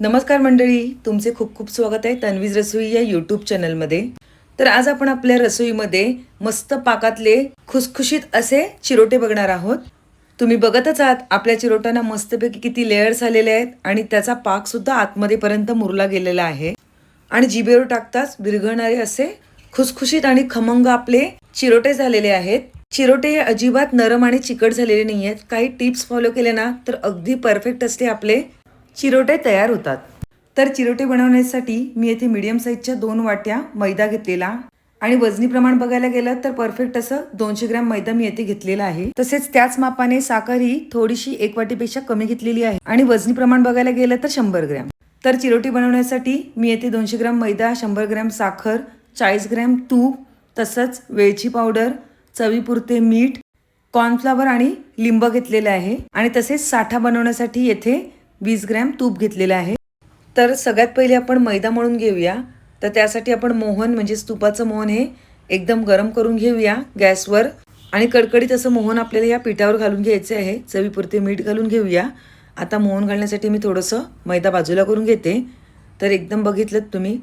नमस्कार मंडळी तुमचे खूप खूप स्वागत आहे तन्वीज रसोई या यूट्यूब चॅनलमध्ये. तर आज आपण आपल्या रसोईमध्ये मस्त पाकातले खुसखुशीत असे चिरोटे बघणार आहोत. तुम्ही बघतच आहात आपल्या चिरोट्यांना मस्तपैकी किती लेयर्स आलेले आहेत आणि त्याचा पाक सुद्धा मुरला गेलेला आहे. आणि जिभेवर टाकताच विरघळणारे असे खुसखुशीत आणि खमंग आपले चिरोटे झालेले आहेत. चिरोटे हे अजिबात नरम आणि चिकट झालेले नाही आहेत काही टिप्स फॉलो केले ना तर अगदी परफेक्ट असते आपले चिरोटे तयार होतात. तर चिरोटे बनवण्यासाठी मी येथे मीडियम साईजच्या दोन वाट्या मैदा घेतलेला आणि वजनी प्रमाण बघायला गेलं तर परफेक्ट असं दोनशे ग्रॅम मैदा मी येथे घेतलेला आहे. तसेच त्याच मापाने साखर ही थोडीशी एक वाटीपेक्षा कमी घेतलेली आहे आणि वजनी प्रमाण बघायला गेलं तर शंभर ग्रॅम. तर चिरोटी बनवण्यासाठी मी येथे दोनशे ग्रॅम मैदा शंभर ग्रॅम साखर चाळीस ग्रॅम तूप तसंच वेलची पावडर चवीपुरते मीठ कॉर्नफ्लावर आणि लिंब घेतलेले आहे. आणि तसेच साठा बनवण्यासाठी येथे वीस ग्रॅम तूप घेतलेलं आहे. तर सगळ्यात पहिले आपण मैदा मळून घेऊया. तर त्यासाठी आपण मोहन म्हणजेच तुपाचं मोहन हे एकदम गरम करून घेऊया गॅसवर. आणि कडकडीत असं मोहन आपल्याला या पिठावर घालून घ्यायचे आहे. चवीपुरते मीठ घालून घेऊया. आता मोहन घालण्यासाठी मी थोडंसं मैदा बाजूला करून घेते. तर एकदम बघितलं तुम्ही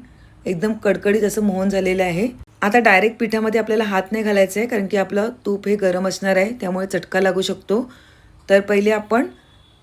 एकदम कडकडीत असं मोहन झालेलं आहे. आता डायरेक्ट पिठामध्ये आपल्याला हात नाही घालायचं आहे कारण की आपलं तूप हे गरम असणार आहे त्यामुळे चटका लागू शकतो. तर पहिले आपण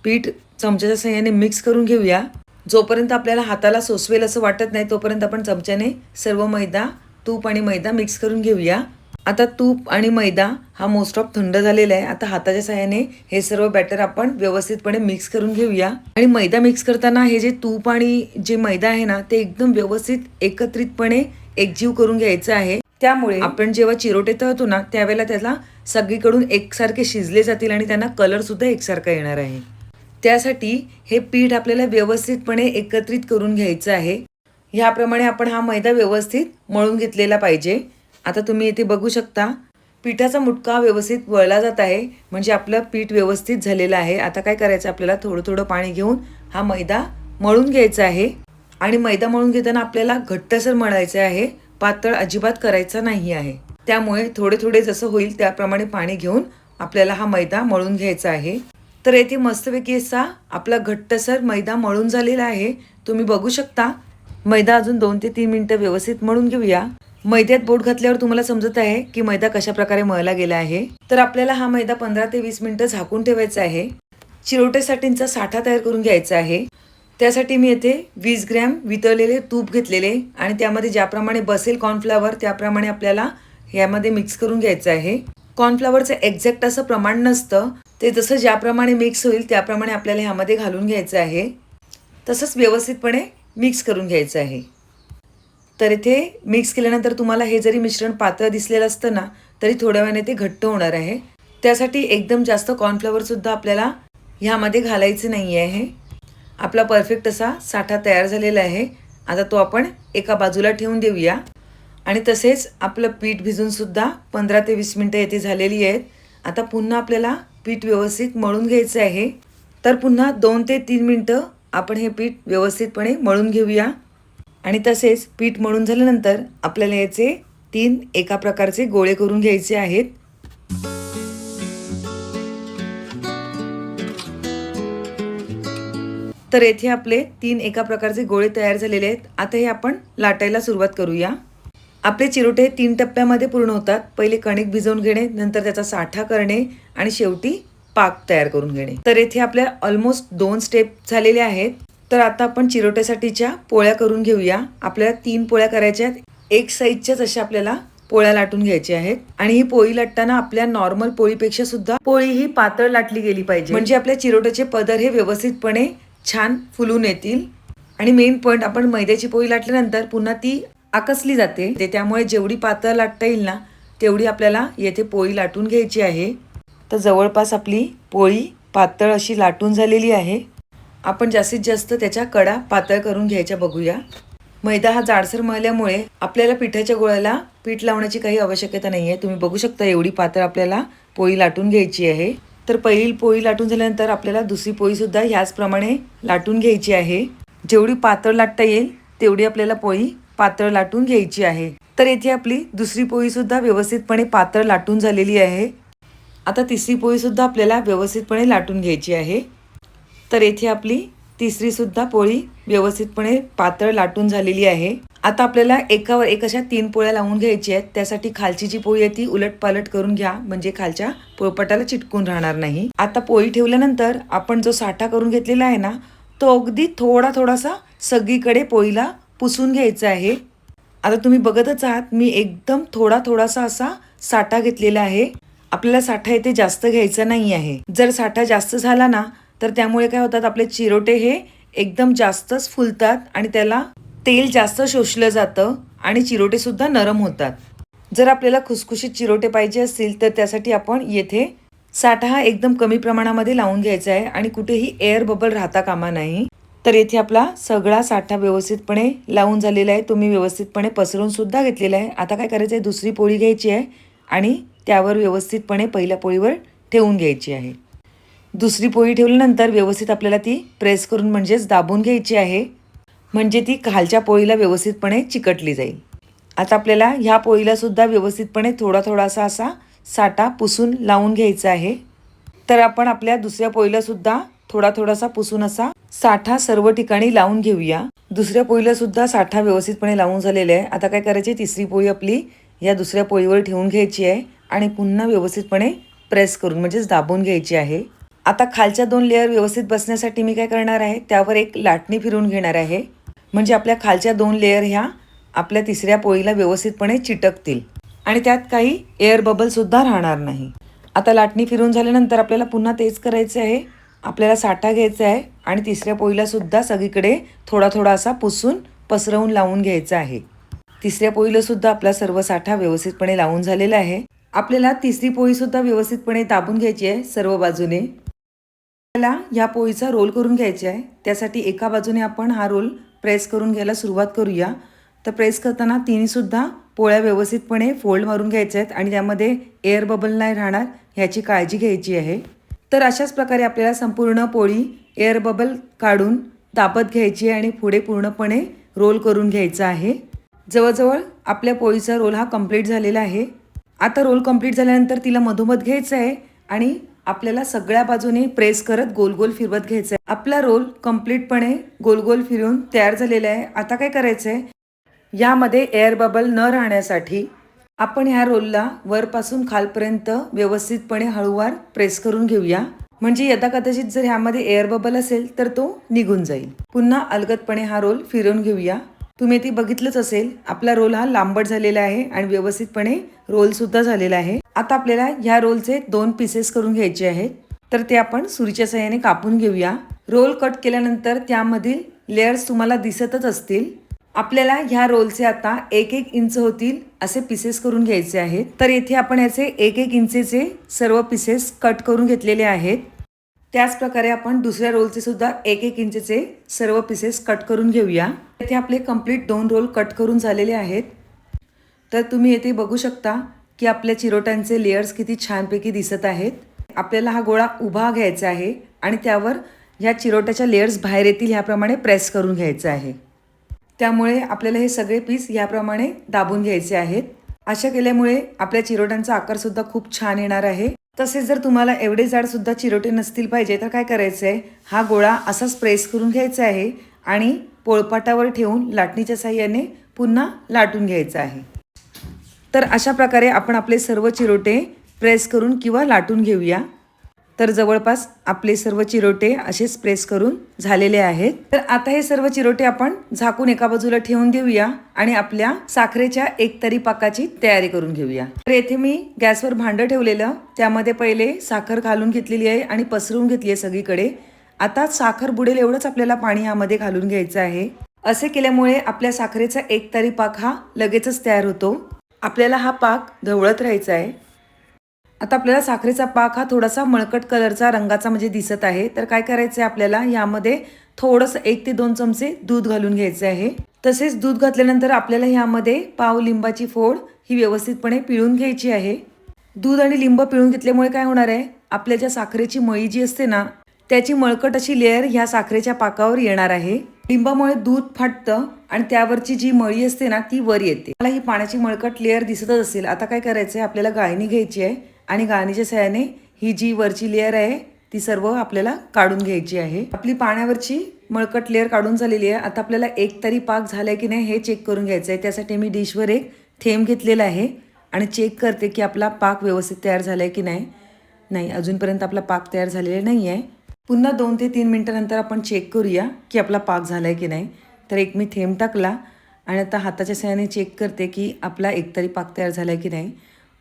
पीठ चमच्याच्या सहाय्याने मिक्स करून घेऊया. जोपर्यंत आपल्याला हाताला सोसवेल असं वाटत नाही तोपर्यंत आपण चमच्याने सर्व मैदा तूप आणि मैदा मिक्स करून घेऊया. आता तूप आणि मैदा हा मोस्ट ऑफ थंड झालेला आहे. आता हाताच्या सहाय्याने हे सर्व बॅटर आपण व्यवस्थितपणे मिक्स करून घेऊया. आणि मैदा मिक्स करताना हे जे तूप आणि जे मैदा आहे ना ते एकदम व्यवस्थित एकत्रितपणे एकजीव करून घ्यायचं आहे. त्यामुळे आपण जेव्हा चिरोटे तळतो ना त्यावेळेला त्याला सगळीकडून एकसारखे शिजले जातील आणि त्यांना कलर सुद्धा एकसारखा येणार आहे. त्यासाठी हे पीठ आपल्याला व्यवस्थितपणे एकत्रित करून घ्यायचं आहे. ह्याप्रमाणे आपण हा मैदा व्यवस्थित मळून घेतलेला पाहिजे. आता तुम्ही इथे बघू शकता पिठाचा मुटका व्यवस्थित वळला जात आहे. म्हणजे आपलं पीठ व्यवस्थित झालेलं आहे. आता काय करायचं आपल्याला थोडं थोडं पाणी घेऊन हा मैदा मळून घ्यायचा आहे. आणि मैदा मळून घेताना आपल्याला घट्टसर मळायचं आहे. पातळ अजिबात करायचा नाही आहे. त्यामुळे थोडे थोडे जसं होईल त्याप्रमाणे पाणी घेऊन आपल्याला हा मैदा मळून घ्यायचा आहे. तर येथे मस्तपैकी असा आपला घट्टसर मैदा मळून झालेला आहे. तुम्ही बघू शकता. मैदा अजून दोन ते तीन मिनिटं व्यवस्थित मळून घेऊया. मैद्यात बोट घातल्यावर तुम्हाला समजत आहे की मैदा कशा प्रकारे मळला गेला आहे. तर आपल्याला हा मैदा पंधरा ते वीस मिनिटं झाकून ठेवायचा आहे. चिरोटेसाठींचा साठा तयार करून घ्यायचा आहे. त्यासाठी मी येथे वीस ग्रॅम वितळलेले तूप घेतलेले आणि त्यामध्ये ज्याप्रमाणे बसेल कॉर्नफ्लावर त्याप्रमाणे आपल्याला यामध्ये मिक्स करून घ्यायचं आहे. कॉर्नफ्लावरचं एक्झॅक्ट असं प्रमाण नसतं. ते जसं ज्याप्रमाणे मिक्स होईल त्याप्रमाणे आपल्याला ह्यामध्ये घालून घ्यायचं आहे. तसंच व्यवस्थितपणे मिक्स करून घ्यायचं आहे. तर इथे मिक्स केल्यानंतर तुम्हाला हे जरी मिश्रण पातळ दिसलेलं असतं ना तरी थोड्या वेळाने ते घट्ट होणार आहे. त्यासाठी एकदम जास्त कॉर्नफ्लॉवरसुद्धा आपल्याला ह्यामध्ये घालायचं नाही आहे आपला परफेक्ट असा साठा तयार झालेला आहे. आता तो आपण एका बाजूला ठेवून देऊया. आणि तसेच आपलं पीठ भिजूनसुद्धा पंधरा ते वीस मिनटं येथे झालेली आहेत. आता पुन्हा आपल्याला पीठ व्यवस्थित मळून घ्यायचं आहे. तर पुन्हा दोन ते तीन मिनटं आपण हे पीठ व्यवस्थितपणे मळून घेऊया. आणि तसेच पीठ मळून झाल्यानंतर आपल्याला याचे तीन एका प्रकारचे गोळे करून घ्यायचे आहेत. तर येथे आपले तीन एका प्रकारचे गोळे तयार झालेले आहेत. आता हे आपण लाटायला सुरुवात करूया. आपले चिरोटे तीन टप्प्यामध्ये पूर्ण होतात. पहिले कणिक भिजवून घेणे नंतर त्याचा साठा करणे आणि शेवटी पाक तयार करून घेणे. तर येथे आपल्या ऑलमोस्ट दोन स्टेप झालेले आहेत. तर आता आपण चिरोट्यासाठीच्या पोळ्या करून घेऊया. आपल्याला तीन पोळ्या करायच्या आहेत. एक साईजच्याच अशा आपल्याला पोळ्या लाटून घ्यायच्या आहेत. आणि ही पोळी लाटताना आपल्या नॉर्मल पोळीपेक्षा सुद्धा पोळी ही पातळ लाटली गेली पाहिजे. म्हणजे आपल्या चिरोट्याचे पदर हे व्यवस्थितपणे छान फुलून येतील. आणि मेन पॉईंट आपण मैद्याची पोळी लाटल्यानंतर पुन्हा ती आकसली जाते. ते त्यामुळे जेवढी पातळ लाटता येईल ना तेवढी आपल्याला येथे पोळी लाटून घ्यायची आहे. तर जवळपास आपली पोळी पातळ अशी लाटून झालेली आहे. आपण जास्तीत जास्त त्याच्या कडा पातळ करून घ्यायच्या बघूया. मैदा हा जाडसर मळल्यामुळे आपल्याला पिठाच्या गोळ्याला पीठ लावण्याची काही आवश्यकता नाही आहे तुम्ही बघू शकता एवढी पातळ आपल्याला पोळी लाटून घ्यायची आहे. तर पहिली पोळी लाटून झाल्यानंतर आपल्याला दुसरी पोळीसुद्धा ह्याचप्रमाणे लाटून घ्यायची आहे. जेवढी पातळ लाटता येईल तेवढी आपल्याला पोळी पातळ लाटून घ्यायची आहे. तर येथे आपली दुसरी पोळीसुद्धा व्यवस्थितपणे पातळ लाटून झालेली आहे. आता तिसरी पोळीसुद्धा आपल्याला व्यवस्थितपणे लाटून घ्यायची आहे. तर येथे आपली तिसरीसुद्धा पोळी व्यवस्थितपणे पातळ लाटून झालेली आहे. आता आपल्याला एकावर एक अशा तीन पोळ्या लावून घ्यायची आहेत. त्यासाठी खालची जी पोळी आहे ती उलट पालट करून घ्या. म्हणजे खालच्या पोळपटाला चिटकून राहणार नाही. आता पोळी ठेवल्यानंतर आपण जो साठा करून घेतलेला आहे ना तो अगदी थोडा थोडासा सगळीकडे पोळीला पुसून घ्यायचा आहे. आता तुम्ही बघतच आहात मी एकदम थोडा थोडासा असा साठा घेतलेला आहे. आपल्याला साठा येथे जास्त घ्यायचा नाही आहे. जर साठा जास्त झाला ना तर त्यामुळे काय होतात आपले चिरोटे हे एकदम जास्तच फुलतात आणि त्याला तेल जास्त शोषलं जातं आणि चिरोटे सुद्धा नरम होतात. जर आपल्याला खुसखुशीत चिरोटे पाहिजे असतील तर त्यासाठी आपण येथे साठा हा एकदम कमी प्रमाणामध्ये लावून घ्यायचा आहे आणि कुठेही एअर बबल राहता कामा नाही. तर येथे आपला सगळा साठा व्यवस्थितपणे लावून झालेला आहे. तुम्ही व्यवस्थितपणे पसरून सुद्धा घेतलेला आहे. आता काय करायचं आहे दुसरी पोळी घ्यायची आहे आणि त्यावर व्यवस्थितपणे पहिल्या पोळीवर ठेवून घ्यायची आहे. दुसरी पोळी ठेवल्यानंतर व्यवस्थित आपल्याला ती प्रेस करून म्हणजेच दाबून घ्यायची आहे. म्हणजे ती खालच्या पोळीला व्यवस्थितपणे चिकटली जाईल. आता आपल्याला ह्या पोळीलासुद्धा व्यवस्थितपणे थोडा थोडासा असा साठा पुसून लावून घ्यायचा आहे. तर आपण आपल्या दुसऱ्या पोळीलासुद्धा थोडा थोडासा पुसून असा साठा सर्व ठिकाणी लावून घेऊया. दुसऱ्या पोळीला सुद्धा साठा व्यवस्थितपणे लावून झालेला आहे. आता काय करायची? तिसरी पोळी आपली या दुसऱ्या पोळीवर ठेवून घ्यायची आहे. आणि पुन्हा व्यवस्थितपणे प्रेस करून म्हणजेच दाबून घ्यायची आहे. आता खालच्या दोन लेअर व्यवस्थित बसण्यासाठी मी काय करणार आहे? त्यावर एक लाटणी फिरवून घेणार आहे. म्हणजे आपल्या खालच्या दोन लेअर ह्या आपल्या तिसऱ्या पोळीला व्यवस्थितपणे चिटकतील. आणि त्यात काही एअर बबलसुद्धा राहणार नाही. आता लाटणी फिरून झाल्यानंतर आपल्याला पुन्हा तेच करायचं आहे. आपल्याला साठा घ्यायचा आहे आणि तिसऱ्या पोळीलासुद्धा सगळीकडे थोडा थोडा असा पुसून पसरवून लावून घ्यायचा आहे. तिसऱ्या पोळीलासुद्धा आपला सर्व साठा व्यवस्थितपणे लावून झालेला आहे. आपल्याला तिसरी पोळीसुद्धा व्यवस्थितपणे दाबून घ्यायची आहे सर्व बाजूने. आपल्याला या पोळीचा रोल करून घ्यायचा आहे. त्यासाठी एका बाजूने आपण हा रोल प्रेस करून घ्यायला सुरुवात करूया. तर प्रेस करताना तिन्हीसुद्धा पोळ्या व्यवस्थितपणे फोल्ड मारून घ्यायच्या आहेत आणि त्यामध्ये एअर बबल नाही राहणार ह्याची काळजी घ्यायची आहे. तर अशाच प्रकारे आपल्याला संपूर्ण पोळी एअर बबल काढून दाबत घ्यायची आहे आणि पुढे पूर्णपणे रोल करून घ्यायचा आहे. जवळजवळ आपल्या पोळीचा रोल हा कंप्लीट झालेला आहे. आता रोल कंप्लीट झाल्यानंतर तिला मधोमध घ्यायचं आहे आणि आपल्याला सगळ्या बाजूने प्रेस करत गोल गोल फिरवत घ्यायचं आहे. आपला रोल कम्प्लीटपणे गोल गोल फिरून तयार झालेला आहे. आता काय करायचं आहे? यामध्ये एअर बबल न राहण्यासाठी आपण ह्या रोलला वरपासून खालपर्यंत व्यवस्थितपणे हळूवार प्रेस करून घेऊया. म्हणजे यदा कदाचित जर ह्यामध्ये एअर बबल असेल तर तो निघून जाईल. पुन्हा अलगदपणे हा रोल फिरवून घेऊया. तुम्ही ती बघितलंच असेल. आपला रोल हा लांबट झालेला आहे आणि व्यवस्थितपणे रोल सुद्धा झालेला आहे. आता आपल्याला ह्या रोलचे दोन पीसेस करून घ्यायचे आहेत. तर ते आपण सुरीच्या सहाय्याने कापून घेऊया. रोल कट केल्यानंतर त्यामधील लेयर्स तुम्हाला दिसतच असतील. आपल्याला ह्या रोलचे आता एक एक इंच होतील असे पीसेस करून घ्यायचे आहेत. तर येथे आपण याचे एक एक इंचेचे सर्व पीसेस कट करून घेतलेले आहेत. त्याचप्रकारे आपण दुसऱ्या रोलचे सुद्धा एक एक इंचचे सर्व पीसेस कट करून घेऊया. येथे आपले कंप्लीट दोन रोल कट करून झालेले आहेत. तर तुम्ही येथे बघू शकता की आपल्या चिरोट्यांचे लेयर्स किती छानपैकी दिसत आहेत. आपल्याला हा गोळा उभा घ्यायचा आहे आणि त्यावर ह्या चिरोट्याच्या लेयर्स बाहेर येतील ह्याप्रमाणे प्रेस करून घ्यायचं आहे. त्यामुळे आपल्याला हे सगळे पीस ह्याप्रमाणे दाबून घ्यायचे आहेत. अशा केल्यामुळे आपल्या चिरोट्यांचा आकारसुद्धा खूप छान येणार आहे. तसेच जर तुम्हाला एवढे जाडसुद्धा चिरोटे नसतील पाहिजे तर काय करायचं आहे हा गोळा असाच प्रेस करून घ्यायचा आहे आणि पोळपाटावर ठेवून लाटणीच्या साह्याने पुन्हा लाटून घ्यायचं आहे. तर अशा प्रकारे आपण आपले सर्व चिरोटे प्रेस करून किंवा लाटून घेऊया. तर जवळपास आपले सर्व चिरोटे असेच प्रेस करून झालेले आहेत. तर आता हे सर्व चिरोटे आपण झाकून एका बाजूला ठेवून देऊया आणि आपल्या साखरेच्या एक तरी पाकाची तयारी करून घेऊया. तर येथे मी गॅसवर भांडं ठेवलेलं त्यामध्ये पहिले साखर घालून घेतलेली आहे आणि पसरवून घेतली आहे सगळीकडे. आता साखर बुडेल एवढंच आपल्याला पाणी यामध्ये घालून घ्यायचं आहे. असे केल्यामुळे आपल्या साखरेचा एक तरी पाक हा लगेचच तयार होतो. आपल्याला हा पाक ढवळत राहायचा आहे. आता आपल्याला साखरेचा पाक हा थोडासा मळकट कलरचा रंगाचा म्हणजे दिसत आहे. तर काय करायचं आहे आपल्याला? यामध्ये थोडंसं एक ते दोन चमचे दूध घालून घ्यायचे आहे. तसेच दूध घातल्यानंतर आपल्याला ह्यामध्ये पाव लिंबाची फोड ही व्यवस्थितपणे पिळून घ्यायची आहे. दूध आणि लिंब पिळून घेतल्यामुळे काय होणार आहे? आपल्या ज्या साखरेची मळी जी असते ना त्याची मळकट अशी लेअर ह्या साखरेच्या पाकावर येणार आहे. लिंबामुळे दूध फाटतं आणि त्यावरची जी मळी असते ना ती वर येते. मला ही पाण्याची मळकट लेअर दिसतच असेल. आता काय करायचं आहे आपल्याला गाळणी घ्यायची आहे. आणि गाळणीच्या सहाय्याने ही जी वरची लेअर आहे ती सर्व आपल्याला काढून घ्यायची आहे. आपली पाण्यावरची मळकट लेअर काढून झालेली आहे. आता आपल्याला एक तरी पाक झाला की नाही हे चेक करून घ्यायचं आहे. त्यासाठी मी डिशवर एक थेंब घेतलेला आहे आणि चेक करते की आपला पाक व्यवस्थित तयार झाला आहे की नाही. नाही अजूनपर्यंत आपला पाक तयार झालेला नाही आहे पुन्हा दोन ते तीन मिनटानंतर आपण चेक करूया की आपला पाक झाला आहे की नाही. तर एक मी थेंब टाकला आणि आता हाताच्या सहाय्याने चेक करते की आपला एकतरी पाक तयार झाला आहे की नाही.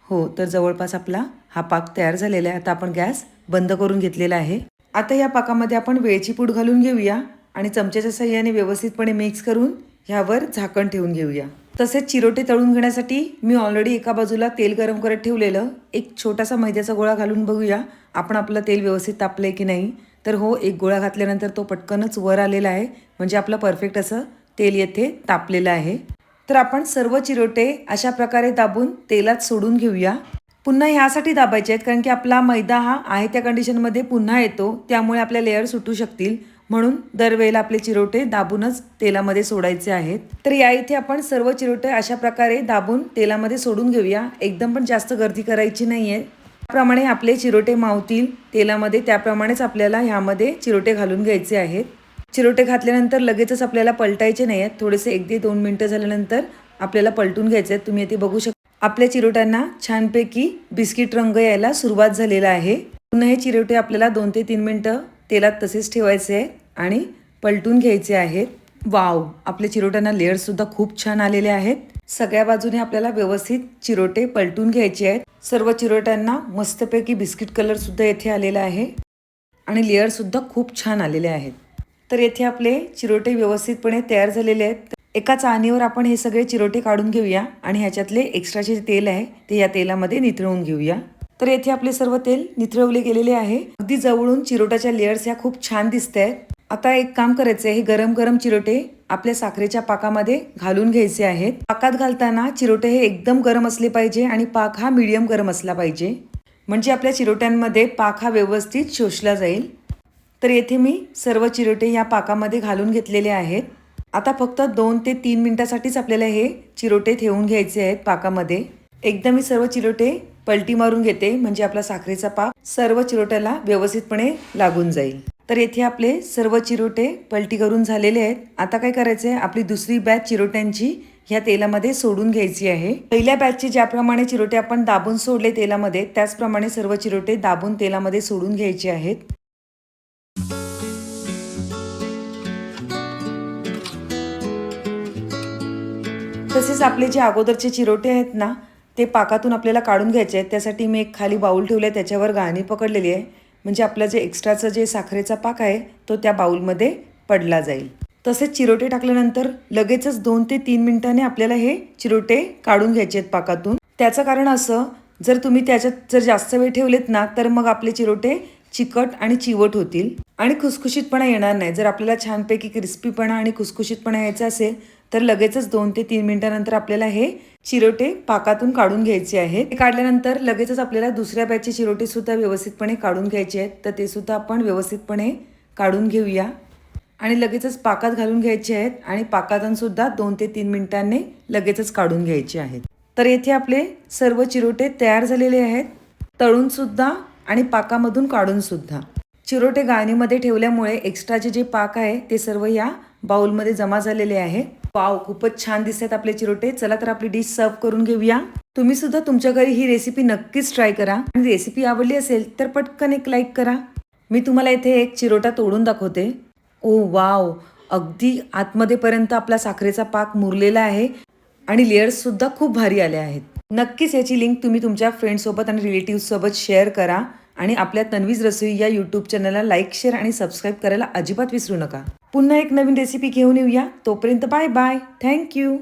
हो तर जवळपास आपला हा पाक तयार झालेला आहे. आता आपण गॅस बंद करून घेतलेला आहे. आता या पाकामध्ये आपण वेळची पूड घालून घेऊया आणि चमच्याच्या सहाय्याने व्यवस्थितपणे मिक्स करून ह्यावर झाकण ठेवून घेऊया. तसेच चिरोटे तळून घेण्यासाठी मी ऑलरेडी एका बाजूला तेल गरम करत ठेवलेलं. एक छोटासा मैद्याचा गोळा घालून बघूया. आपण आपलं तेल व्यवस्थित तापलं आहे की नाही? तर हो एक गोळा घातल्यानंतर तो पटकनच वर आलेला आहे. म्हणजे आपलं परफेक्ट असं तेल येथे तापलेलं आहे. तर आपण सर्व चिरोटे अशा प्रकारे दाबून तेलात सोडून घेऊया. पुन्हा ह्यासाठी दाबायचे आहेत कारण की आपला मैदा हा आहे त्या कंडिशनमध्ये पुन्हा येतो त्यामुळे आपल्या लेअर सुटू शकतील. म्हणून दरवेळेला आपले चिरोटे दाबूनच तेलामध्ये सोडायचे आहेत. तर या इथे आपण सर्व चिरोटे अशा प्रकारे दाबून तेलामध्ये सोडून घेऊया. एकदम पण जास्त गर्दी करायची नाही आहे त्याप्रमाणे आपले चिरोटे मावतील. तेलामध्ये त्याप्रमाणेच आपल्याला ह्यामध्ये चिरोटे घालून घ्यायचे आहेत. चिरोटे घातल्यानंतर लगेचच आपल्याला पलटायचे नाही आहेत थोडेसे एक ते दोन मिनटं झाल्यानंतर आपल्याला पलटून घ्यायचे आहेत. तुम्ही येथे बघू शकता. आपल्या चिरोट्यांना छानपैकी बिस्किट रंग यायला सुरुवात झालेला आहे. पुन्हा हे चिरोटे आपल्याला दोन ते तीन मिनटं तेलात तसेच ठेवायचे आहे आणि पलटून घ्यायचे आहेत. वाव! आपल्या चिरोट्यांना लेअर्ससुद्धा खूप छान आलेले आहेत. सगळ्या बाजूने आपल्याला व्यवस्थित चिरोटे पलटून घ्यायचे आहेत. सर्व चिरोट्यांना मस्तपैकी बिस्किट कलर सुद्धा येथे आलेला आहे. आणि लेअरसुद्धा खूप छान आलेले आहेत. तर येथे आपले चिरोटे व्यवस्थितपणे तयार झालेले आहेत. एका चाळणीवर आपण हे सगळे चिरोटे काढून घेऊया आणि ह्याच्यातले एक्स्ट्राचे जे तेल आहे ते या तेलामध्ये निथळवून घेऊया. तर येथे आपले सर्व तेल निथळवले गेलेले आहे. अगदी जवळून चिरोटाच्या लेअर्स ह्या खूप छान दिसत आहेत. आता एक काम करायचं आहे हे गरम गरम चिरोटे आपल्या साखरेच्या पाकामध्ये घालून घ्यायचे आहेत. पाकात घालताना चिरोटे हे एकदम गरम असले पाहिजे आणि पाक हा मीडियम गरम असला पाहिजे. म्हणजे आपल्या चिरोट्यांमध्ये पाक हा व्यवस्थित शोषला जाईल. तर येथे मी सर्व चिरोटे या पाकामध्ये घालून घेतलेले आहेत. आता फक्त दोन ते तीन मिनटासाठीच आपल्याला हे चिरोटे ठेवून घ्यायचे आहेत पाकामध्ये. एकदा मी सर्व चिरोटे पलटी मारून घेते म्हणजे आपला साखरेचा पाक सर्व चिरोट्याला व्यवस्थितपणे लागून जाईल. तर येथे आपले सर्व चिरोटे पलटी करून झालेले आहेत. आता काय करायचं आहे आपली दुसरी बॅच चिरोट्यांची ह्या तेलामध्ये सोडून घ्यायची आहे. पहिल्या बॅचचे ज्याप्रमाणे चिरोटे आपण दाबून सोडले तेलामध्ये त्याचप्रमाणे सर्व चिरोटे दाबून तेलामध्ये सोडून घ्यायचे आहेत. तसेच आपले जे अगोदरचे चिरोटे आहेत ना ते पाकातून आपल्याला काढून घ्यायचे आहेत. त्यासाठी मी एक खाली बाऊल ठेवलं आहे त्याच्यावर गाणी पकडलेली आहे. म्हणजे आपलं जे एक्स्ट्राचं जे साखरेचा पाक आहे तो त्या बाऊलमध्ये पडला जाईल. तसेच चिरोटे टाकल्यानंतर लगेचच दोन ते तीन मिनिटांनी आपल्याला हे चिरोटे काढून घ्यायचे आहेत पाकातून. त्याचं कारण असं जर तुम्ही त्याच्यात जर जास्त वेळ ठेवलेत ना तर मग आपले चिरोटे चिकट आणि चिवट होतील. आणि खुसखुशीतपणा येणार नाही. जर आपल्याला छानपैकी क्रिस्पीपणा आणि खुसखुशीतपणा यायचा असेल तर लगेचच दोन ते तीन मिनिटानंतर आपल्याला हे चिरोटे पाकातून काढून घ्यायचे आहेत. हे काढल्यानंतर लगेचच आपल्याला दुसऱ्या बॅचचे चिरोटे सुद्धा व्यवस्थितपणे काढून घ्यायचे आहेत. तर ते सुद्धा आपण व्यवस्थितपणे काढून घेऊया. आणि लगेचच पाकात घालून घ्यायचे आहेत आणि पाकातून सुद्धा दोन ते तीन मिनिटांनी लगेचच काढून घ्यायचे आहेत. तर येथे आपले सर्व चिरोटे तयार झालेले आहेत. तळून सुद्धा आणि पाकामधून काढून सुद्धा. चिरोटे गाळणीमध्ये ठेवल्यामुळे एक्स्ट्राचे जे पाक आहे ते सर्व या बाउलमध्ये जमा झालेले आहे. वाव खूपच छान दिसतात आपले चिरोटे. चला तर आपली डिश सर्व करून घेऊया. तुम्ही सुद्धा तुमच्या घरी ही रेसिपी नक्कीच ट्राय करा. आणि रेसिपी आवडली असेल तर पटकन एक लाईक करा. मी तुम्हाला इथे एक चिरोटा तोडून दाखवते. Oh wow! अगदी आतमध्येपर्यंत आपला साखरेचा पाक मुरलेला आहे. आणि लेअर्ससुद्धा खूप भारी आले आहेत. नक्कीच याची लिंक तुम्ही तुमच्या फ्रेंडसोबत आणि रिलेटिव्हसोबत शेअर करा. आणि आपल्या तन्वीज रसोई या यूट्यूब चॅनलला लाईक शेअर आणि सबस्क्राईब करायला अजिबात विसरू नका. पुन्हा एक नवीन रेसिपी घेऊन येऊया. तोपर्यंत बाय बाय थँक्यू